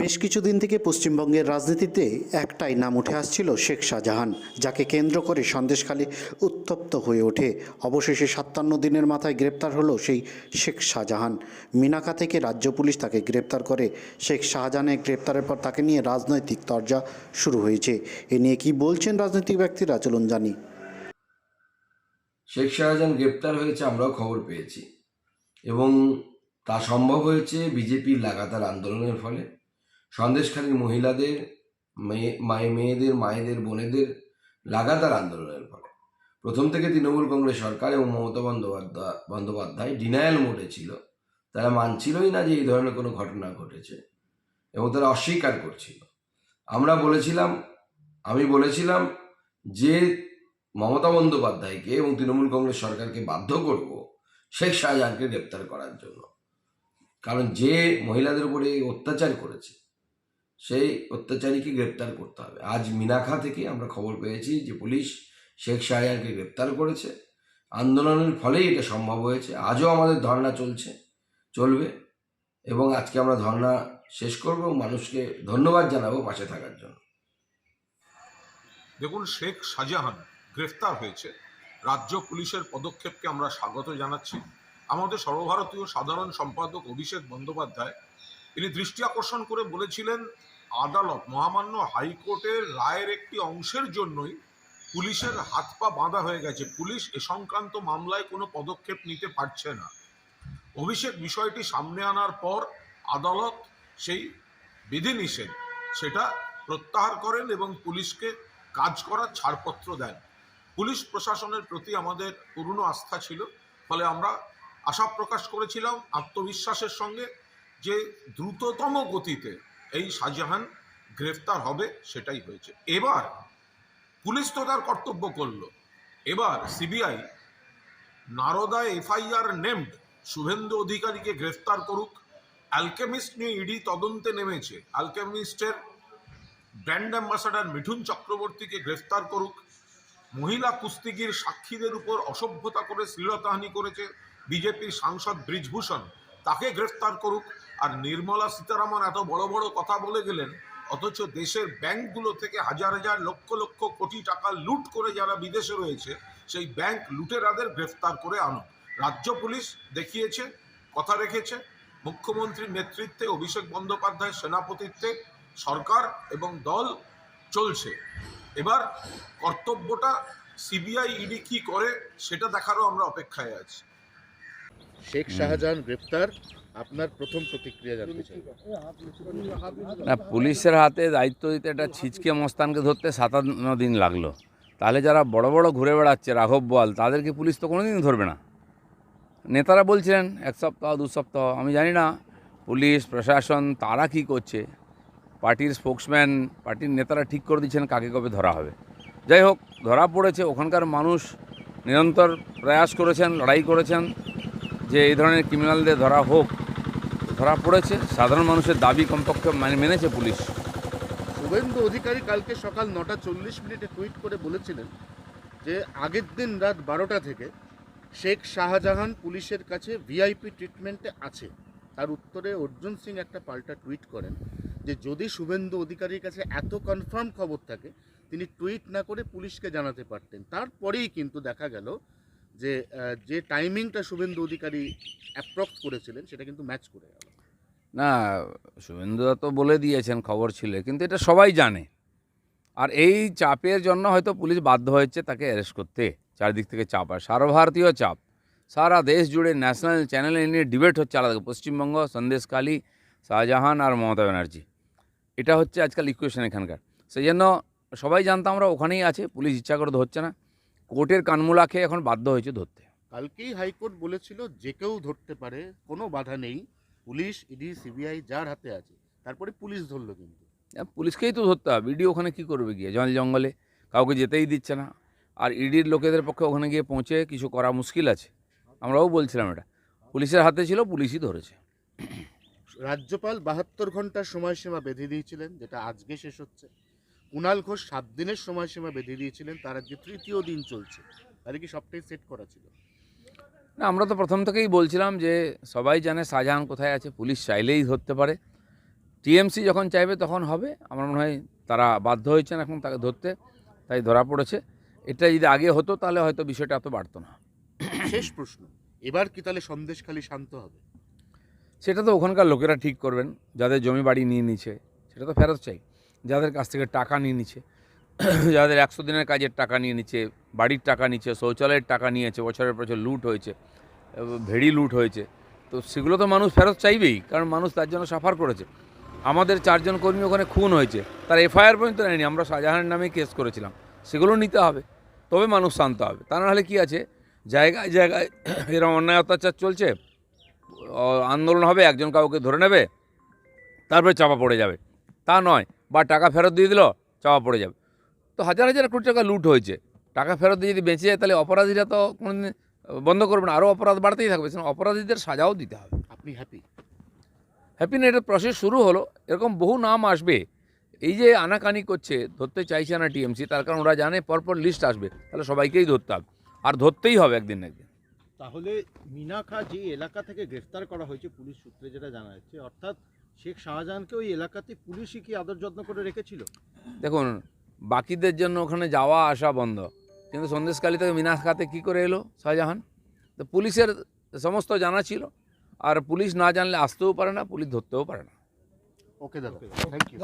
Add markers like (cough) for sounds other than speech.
বেশ কিছুদিন থেকে পশ্চিমবঙ্গের রাজনীতিতে একটাই নাম উঠে আসছিল শেখ শাহজাহান, যাকে কেন্দ্র করে সন্দেশখালী উত্তপ্ত হয়ে ওঠে। অবশেষে সাতান্ন দিনের মাথায় গ্রেপ্তার হলো সেই শেখ শাহজাহান। মিনাকা থেকে রাজ্য পুলিশ তাকে গ্রেপ্তার করে। শেখ শাহজাহানের গ্রেপ্তারের পর তাকে নিয়ে রাজনৈতিক তরজা শুরু হয়েছে। এ নিয়ে কি বলছেন রাজনৈতিক ব্যক্তিরা? চলুন জানি। শেখ শাহজাহান গ্রেপ্তার হয়েছে আমরাও খবর পেয়েছি। এবং তা সম্ভব হয়েছে বিজেপির লাগাতার আন্দোলনের ফলে। সন্দেশখালীর মহিলাদের, মেয়ে, মায়ে, মেয়েদের, মায়েদের, বোনেদের লাগাতার আন্দোলনের ফলে। প্রথম থেকে তৃণমূল কংগ্রেস সরকার এবং মমতা বন্দ্যোপাধ্যায় বন্দ্যোপাধ্যায় ডিনায়াল মোডে ছিল। তারা মানছিলই না যে এই ধরনের কোনো ঘটনা ঘটেছে এবং তারা অস্বীকার করছিল। আমরা বলেছিলাম, আমি বলেছিলাম যে মমতা বন্দ্যোপাধ্যায়কে এবং তৃণমূল কংগ্রেস সরকারকে বাধ্য করব শেখ শাহজাহানকে গ্রেপ্তার করার জন্য। কারণ যে মহিলাদের উপরে অত্যাচার করেছে সেই অত্যাচারীকে গ্রেপ্তার করতে হবে। আজ মিনাখা থেকে আমরা খবর পেয়েছি যে পুলিশ শেখ শাহজাহানকে গ্রেপ্তার করেছে। আন্দোলনের ফলেই এটা সম্ভব হয়েছে। আজও আমাদের ধর্ণা চলছে, চলবে এবং আজকে আমরা ধর্ণা শেষ করব। মানুষকে ধন্যবাদ জানাব পাশে থাকার জন্য। দেখুন, শেখ শাহজাহান গ্রেফতার হয়েছে। রাজ্য পুলিশের পদক্ষেপকে আমরা স্বাগত জানাচ্ছি। আমাদের সর্বভারতীয় সাধারণ সম্পাদক অভিষেক বন্দ্যোপাধ্যায় তিনি দৃষ্টি আকর্ষণ করে বলেছিলেন আদালত, মহামান্য হাইকোর্টের রায়ের একটি অংশের জন্যই পুলিশের হাত পা বাঁধা হয়ে গেছে। পুলিশ এ সংক্রান্ত মামলায় কোনো পদক্ষেপ নিতে পারছে না। অভিষেক বিষয়টি সামনে আনার পর আদালত সেই বিধিনিষেধ সেটা প্রত্যাহার করেন এবং পুলিশকে কাজ করার ছাড়পত্র দেন। পুলিশ প্রশাসনের প্রতি আমাদের পূর্ণ আস্থা ছিল, ফলে আমরা আশা প্রকাশ করেছিলাম আত্মবিশ্বাসের সঙ্গে যে দ্রুততম গতিতে এই শাহজাহান গ্রেফতার হবে সেটাই হয়েছে। এবার পুলিশ তো তার কর্তব্য করল। এবার CBI Narada FIR named Suvendu অধিকারীকে গ্রেফতার করুক। অ্যালকেমিস্ট নিয়ে ইডি তদন্তে নেমেছে। অ্যালকেমিস্টের ব্র্যান্ড অ্যাম্বাসাডার মিঠুন চক্রবর্তীকে গ্রেফতার করুক। মহিলা কুস্তিগির সাক্ষীদের উপর অসভ্যতা করে শ্লীলতাহানি করেছে বিজেপির সাংসদ ব্রিজভূষণ। তাকে গ্রেফতার করুক। আর নির্মলা সীতারামন এত বড় বড় কথা বলে গেলেন, অথচ দেশের ব্যাংকগুলো থেকে হাজার হাজার লক্ষ লক্ষ কোটি টাকা লুট করে যারা বিদেশে রয়েছে, সেই ব্যাংক লুটেরাদের গ্রেফতার করে আনুক। রাজ্য পুলিশ দেখিয়েছে, কথা রেখেছে। মুখ্যমন্ত্রীর নেতৃত্বে অভিষেক বন্দ্যোপাধ্যায় সেনাপতিত্বে সরকার এবং দল চলছে। এবার কর্তব্যটা সিবিআই ইডি কি করে, সেটা দেখারও আমরা অপেক্ষায় আছি। শেখ শাহজাহান গ্রেপ্তার আপনার প্রথম প্রতিক্রিয়া জানতে চাই। না, পুলিশের হাতে দায়িত্ব দিতে একটা ছিচকে মস্তানকে ধরতে সাতান্ন দিন লাগল। তাহলে যারা বড় বড় ঘুরে বেড়াচ্ছে, রাঘব বল তাদেরকে পুলিশ তো কোনো দিন ধরবে না? নেতারা বলছিলেন, এক সপ্তাহ, দু সপ্তাহ, আমি জানি না, পুলিশ, প্রশাসন, তারা কি করছে? পার্টির স্পোক্সম্যান, পার্টির নেতারা ঠিক করে দিচ্ছেন কাকে কবে ধরা হবে। যাই হোক, ধরা পড়েছে, ওখানকার মানুষ নিরন্তর প্রয়াস করেছেন, লড়াই করেছেন, যে এই ধরনের ক্রিমিনালদের ধরা হোক। ধরা পড়েছে। সাধারণ মানুষের দাবি কমপক্ষে মানে মেনেছে পুলিশ। শুভেন্দু অধিকারী কালকে সকাল নটা চল্লিশ মিনিটে টুইট করে বলেছিলেন যে, আগের দিন রাত বারোটা থেকে শেখ শাহজাহান পুলিশের কাছে ভিআইপি ট্রিটমেন্টে আছে। তার উত্তরে অর্জুন সিং একটা পাল্টা টুইট করেন যে, যদি শুভেন্দু অধিকারীর কাছে এত কনফার্ম খবর থাকে, তিনি টুইট না করে পুলিশকে জানাতে পারতেন। তারপরেই কিন্তু দেখা গেল যে যে টাইমিংটা শুভেন্দু অধিকারী অ্যাপ্রক্স করেছিলেন, সেটা কিন্তু ম্যাচ করে গেল। না, শুভেন্দুদা তো বলে দিয়েছেন খবর ছিল, কিন্তু এটা সবাই জানে। আর এই চাপের জন্য হয়তো পুলিশ বাধ্য হয়েছে তাকে অ্যারেস্ট করতে, চারিদিক থেকে চাপ। আর সর্বভারতীয় চাপ, সারা দেশ জুড়ে ন্যাশনাল চ্যানেলে নিয়ে ডিবেট হচ্ছে আলাদা পশ্চিমবঙ্গ সন্দেশকালী শাহজাহান আর মমতা ব্যানার্জি। এটা হচ্ছে আজকাল ইকুয়েশন এখানকার। সেই জন্য সবাই জানতাম আমরা ওখানেই আছে, পুলিশ ইচ্ছা করে ধরছে না। কোর্টের কানমুলা খেয়ে এখন বাধ্য হয়েছে ধরতে। কালকেই হাইকোর্ট বলেছিল যে কেউ ধরতে পারে, কোনো বাধা নেই। পুলিশ ইডি সিবিআই যার হাতে আছে তারপরে পুলিশ ধরলো কিন্তু। পুলিশকেই তো ধরতে হবে। ইডি ওখানে কী করবে গিয়ে? জল জঙ্গলে কাউকে যেতেই দিচ্ছে না। আর ইডির লোকেদের পক্ষে ওখানে গিয়ে পৌঁছে কিছু করা মুশকিল আছে। আমরাও বলছিলাম এটা। পুলিশের হাতে ছিল পুলিশই ধরেছে। রাজ্যপাল বাহাত্তর ঘণ্টার সময়সীমা বেঁধে দিয়েছিলেন যেটা আজকে শেষ হচ্ছে। কুণাল ঘোষ সাত দিনের সময়সীমা বেঁধে দিয়েছিলেন তার আজকে তৃতীয় দিন চলছে। তাহলে কি সবটাই সেট করা ছিল? না আমরা তো প্রথম থেকেই বলছিলাম যে সবাই জানে শাহজাহান কোথায় আছে পুলিশ চাইলেই ধরতে পারে। টিএমসি যখন চাইবে তখন হবে। আমার মনে হয় তারা বাধ্য হয়েছেন এখন তাকে ধরতে তাই ধরা পড়েছে। এটা যদি আগে হতো তাহলে হয়তো বিষয়টা এত বাড়তো না। শেষ প্রশ্ন এবার কি তাহলে সন্দেশখালী শান্ত হবে? সেটা তো ওখানকার লোকেরা ঠিক করবেন যাদের জমি বাড়ি নিয়ে নিচ্ছে সেটা তো ফেরত চাই। যাদের কাছ থেকে টাকা নিয়ে নিচ্ছে (coughs) যাদের একশো দিনের কাজের টাকা নিয়ে নিচ্ছে, বাড়ির টাকা নিচ্ছে, শৌচালয়ের টাকা নিয়েছে, বছরের বছর লুট হয়েছে ভেড়ি লুট হয়েছে, তো সেগুলো তো মানুষ ফেরত চাইবেই, কারণ মানুষ তার জন্য সাফার করেছে। আমাদের চারজন কর্মী ওখানে খুন হয়েছে, তার এফআইআর পর্যন্ত নেয়নি, আমরা শাহজাহানের নামে কেস করেছিলাম, সেগুলো নিতে হবে, তবে মানুষ শান্ত হবে। তা নাহলে কী আছে? জায়গায় জায়গায় (coughs) এরকম অন্যায় অত্যাচার চলছে আন্দোলন হবে, একজন কাউকে ধরে নেবে, তারপরে চাপা পড়ে যাবে। তা নয়, বা টাকা ফেরত দিয়ে দিল, চাপা পড়ে যাবে। তো হাজার হাজার কোটি টাকা লুট হয়েছে। টাকা ফেরত দিয়ে যদি বেঁচে যায় তাহলে অপরাধীরা তো কোনোদিন বন্ধ করবে না। আরও অপরাধ বাড়তেই থাকবে সেজন্য অপরাধীদের সাজাও দিতে হবে। আপনি হ্যাপি হ্যাপি নেটের প্রসেস শুরু হলো। এরকম বহু নাম আসবে। এই যে আনাকানি করছে ধরতে চাইছে না টিএমসি তার কারণ ওরা জানে পরপর লিস্ট আসবে। তাহলে সবাইকেই ধরতে হবে। আর ধরতেই হবে একদিন না একদিন। তাহলে মিনা খা যে এলাকা থেকে গ্রেফতার করা হয়েছে পুলিশ সূত্রে যেটা জানা যাচ্ছে অর্থাৎ শেখ শাহজাহানকে ওই এলাকাতে পুলিশই কি আদর যত্ন করে রেখেছিল? দেখুন বাকিদের জন্য ওখানে যাওয়া আসা বন্ধ। কিন্তু সন্দেশকালী থেকে মিনাস খাতে কী করে এলো শাহজাহান? তো পুলিশের সমস্ত জানা ছিল আর পুলিশ না জানলে আসতেও পারে না পুলিশ ধরতেও পারে না। ওকে দাদা। Thank you